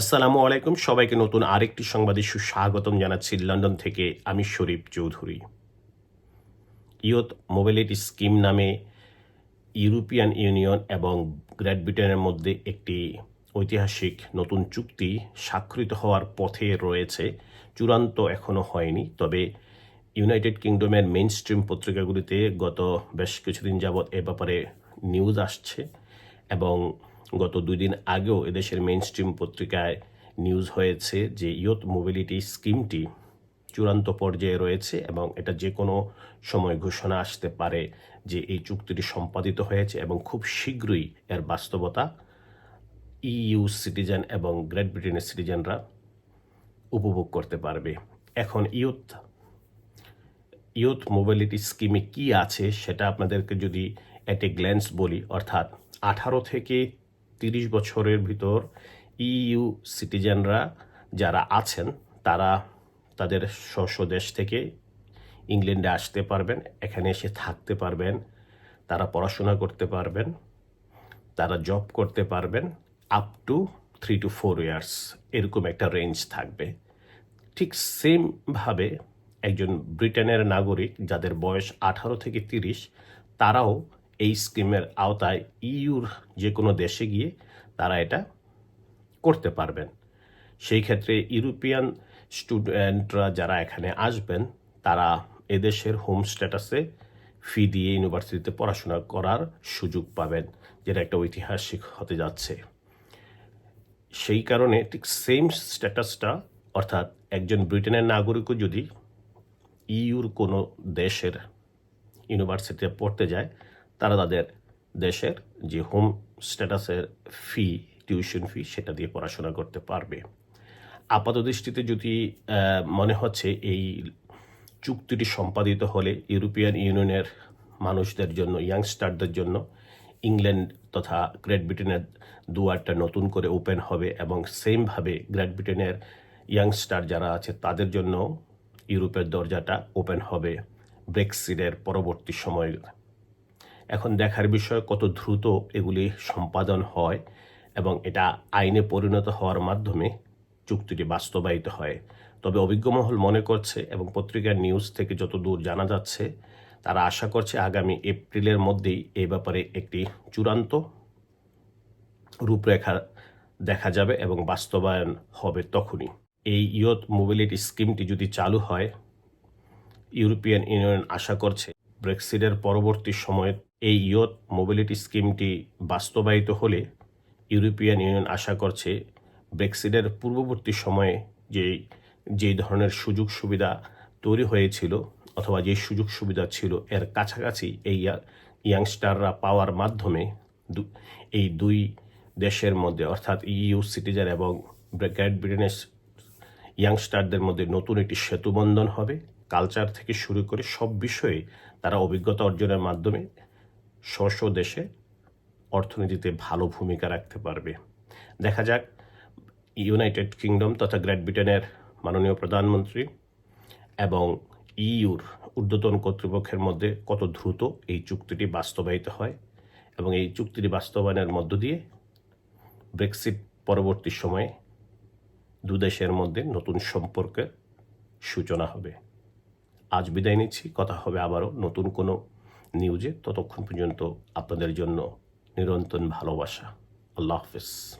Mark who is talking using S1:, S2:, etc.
S1: আসসালামু আলাইকুম। সবাইকে নতুন আরেকটি সংবাদে সুস্বাগতম জানাচ্ছি লন্ডন থেকে আমি Sharif Chowdhury. Youth mobility scheme নামে ইউরোপিয়ান ইউনিয়ন এবং গ্রেট ব্রিটেনের মধ্যে একটি ঐতিহাসিক নতুন চুক্তি স্বাক্ষরিত হওয়ার পথে রয়েছে। চূড়ান্ত এখনও হয়নি, তবে ইউনাইটেড কিংডমের মেইন স্ট্রিম পত্রিকাগুলিতে গত বেশ কিছুদিন যাবৎ এ ব্যাপারে নিউজ আসছে এবং গত দুই দিন আগেও এদেশের মেইন স্ট্রিম পত্রিকায় নিউজ হয়েছে যে ইয়ত মোবিলিটি স্কিমটি চূড়ান্ত পর্যায়ে রয়েছে এবং এটা যে কোনো সময় ঘোষণা আসতে পারে যে এই চুক্তিটি সম্পাদিত হয়েছে এবং খুব শীঘ্রই এর বাস্তবতা ইইউ সিটিজেন এবং গ্রেট ব্রিটেনের সিটিজেনরা উপভোগ করতে পারবে। এখন ইয়ুথ ইয়ুথ মোবিলিটি স্কিমে কি আছে সেটা আপনাদেরকে যদি এট গ্ল্যান্স বলি, অর্থাৎ আঠারো থেকে তিরিশ বছরের ভিতর ইইউ সিটিজেনরা যারা আছেন, তারা তাদের স্ব দেশ থেকে ইংল্যান্ডে আসতে পারবেন, এখানে এসে থাকতে পারবেন, তারা পড়াশোনা করতে পারবেন, তারা জব করতে পারবেন up to three to four years এরকম একটা রেঞ্জ থাকবে। ঠিক সেমভাবে একজন ব্রিটেনের নাগরিক যাদের বয়স আঠারো থেকে তিরিশ, তারাও এই স্কিমের আওতায় ইউর যে কোনো দেশে গিয়ে তারা এটা করতে পারবেন। সেই ক্ষেত্রে ইউরোপিয়ান স্টুডেন্টরা যারা এখানে আসবেন, তারা এদেশের হোম স্ট্যাটাসে ফি দিয়ে ইউনিভার্সিটিতে পড়াশোনা করার সুযোগ পাবেন, যেটা একটা ঐতিহাসিক হতে যাচ্ছে। সেই কারণে ঠিক সেম স্ট্যাটাসটা, অর্থাৎ একজন ব্রিটেনের নাগরিকও যদি ইউর কোনো দেশের ইউনিভার্সিটিতে পড়তে যায় তারা তাদের দেশের যে হোম স্ট্যাটাসের ফি, টিউশন ফি, সেটা দিয়ে পড়াশোনা করতে পারবে। আপাত দৃষ্টিতে যদি মনে হচ্ছে এই চুক্তিটি সম্পাদিত হলে ইউরোপিয়ান ইউনিয়নের মানুষদের জন্য, ইয়াংস্টারদের জন্য, ইংল্যান্ড তথা গ্রেট ব্রিটেনের দুয়ারটা নতুন করে ওপেন হবে এবং সেমভাবে গ্রেট ব্রিটেনের ইয়াংস্টার যারা আছে, তাদের জন্য ইউরোপের দরজাটা ওপেন হবে ব্রেক্সিটের পরবর্তী সময় এখন দেখার বিষয় কত দ্রুত এগুলি সম্পাদন হয় এবং এটা আইনে পরিণত হওয়ার মাধ্যমে চুক্তিটি বাস্তবায়িত হয়। তবে অভিজ্ঞ মহল মনে করছে এবং পত্রিকার নিউজ থেকে যত দূর জানা যাচ্ছে, তারা আশা করছে আগামী এপ্রিলের মধ্যেই এই ব্যাপারে একটি চূড়ান্ত রূপরেখা দেখা যাবে এবং বাস্তবায়ন হবে তখনই। এই ইয়ত মোবিলিটি স্কিমটি যদি চালু হয়, ইউরোপিয়ান ইউনিয়ন আশা করছে ব্রেক্সিটের পরবর্তী সময়ে এই ইয়ত মোবিলিটি স্কিমটি বাস্তবায়িত হলে ইউরোপিয়ান ইউনিয়ন আশা করছে ব্রেক্সিটের পূর্ববর্তী সময়ে যে যে ধরনের সুযোগ সুবিধা তৈরি হয়েছিল অথবা যে সুযোগ সুবিধা ছিল, এর কাছাকাছি এই ইয়া- ইয়াংস্টাররা পাওয়ার মাধ্যমে এই দুই দেশের মধ্যে, অর্থাৎ ইইউ সিটিজেন এবং গ্রেট ব্রিটেনের ইয়াংস্টারদের মধ্যে নতুন একটি সেতুবন্ধন হবে। কালচার থেকে শুরু করে সব বিষয়ে তারা অভিজ্ঞতা অর্জনের মাধ্যমে স্ব দেশে অর্থনীতিতে ভালো ভূমিকা রাখতে পারবে। দেখা যাক, ইউনাইটেড কিংডম তথা গ্রেট ব্রিটেনের মাননীয় প্রধানমন্ত্রী এবং ইইউর ঊর্ধ্বতন কর্তৃপক্ষের মধ্যে কত দ্রুত এই চুক্তিটি বাস্তবায়িত হয় এবং এই চুক্তিটি বাস্তবায়নের মধ্য দিয়ে ব্রেক্সিট পরবর্তী সময়ে দু দেশের মধ্যে নতুন সম্পর্কের সূচনা হবে। আজ বিদায় নিচ্ছি। কথা হবে আবারও নতুন কোনো নিউজে ততক্ষণ পর্যন্ত আপনাদের জন্য নিরন্তর ভালোবাসা। আল্লাহ হাফেজ।